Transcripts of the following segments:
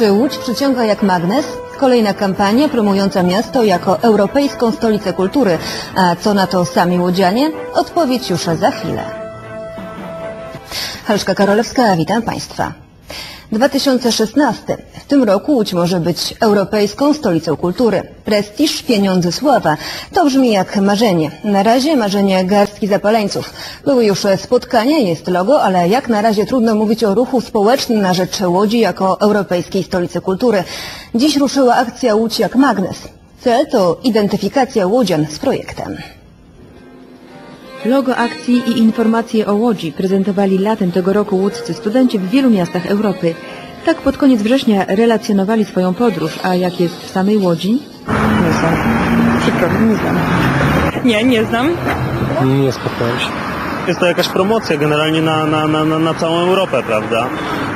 Czy Łódź przyciąga jak magnes? Kolejna kampania promująca miasto jako europejską stolicę kultury. A co na to sami łodzianie? Odpowiedź już za chwilę. Halszka Karolewska, witam Państwa. 2016. W tym roku Łódź może być europejską stolicą kultury. Prestiż, pieniądze, sława. To brzmi jak marzenie. Na razie marzenie garstki zapaleńców. Były już spotkania, jest logo, ale jak na razie trudno mówić o ruchu społecznym na rzecz Łodzi jako europejskiej stolicy kultury. Dziś ruszyła akcja Łódź jak magnes. Cel to identyfikacja łodzian z projektem. Logo akcji i informacje o Łodzi prezentowali latem tego roku łódzcy studenci w wielu miastach Europy. Tak pod koniec września relacjonowali swoją podróż, a jak jest w samej Łodzi? Nie znam. Przepraszam, nie znam. Nie, nie znam. Nie spotkałem się. Jest to jakaś promocja generalnie na, na, na, na- całą Europę, prawda?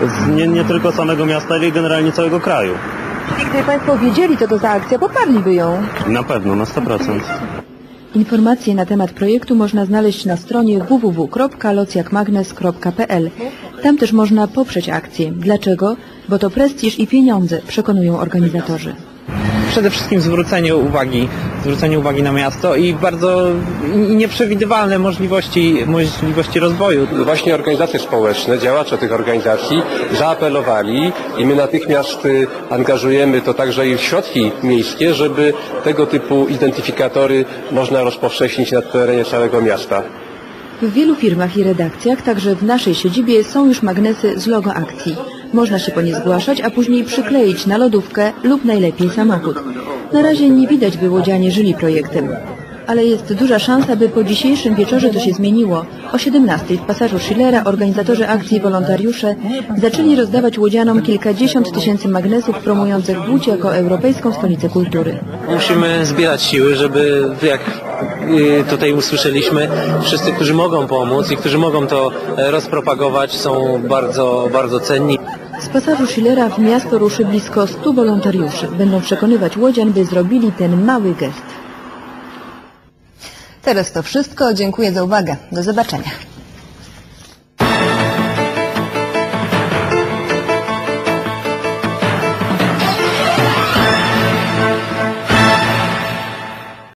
Z- Nie, nie tylko samego miasta, ale i generalnie całego kraju. Gdyby Państwo wiedzieli, co to za akcja, poparliby ją. Na pewno, na 100%. Informacje na temat projektu można znaleźć na stronie www.locjakmagnes.pl. Tam też można poprzeć akcję. Dlaczego? Bo to prestiż i pieniądze, przekonują organizatorzy. Przede wszystkim zwrócenie uwagi, zwrócenie uwagi na miasto i bardzo nieprzewidywalne możliwości, możliwości rozwoju. Właśnie organizacje społeczne, działacze tych organizacji zaapelowali i my natychmiast y, angażujemy to także i w środki miejskie, żeby tego typu identyfikatory można rozpowszechnić na terenie całego miasta. W wielu firmach i redakcjach, także w naszej siedzibie, są już magnesy z logo akcji. Można się po nie zgłaszać, a później przykleić na lodówkę lub najlepiej samochód. Na razie nie widać, by łodzianie żyli projektem. Ale jest duża szansa, by po dzisiejszym wieczorze to się zmieniło. O 17 w pasażu Schillera organizatorzy akcji wolontariusze zaczęli rozdawać łodzianom kilkadziesiąt tysięcy magnesów promujących Łódź jako europejską stolicę kultury. Musimy zbierać siły, żeby jak y, tutaj usłyszeliśmy, wszyscy, którzy mogą pomóc i którzy mogą to e, rozpropagować są bardzo, bardzo cenni. Pasażu Schillera w miasto ruszy blisko 100 wolontariuszy. Będą przekonywać łodzian, by zrobili ten mały gest. Teraz to wszystko. Dziękuję za uwagę. Do zobaczenia.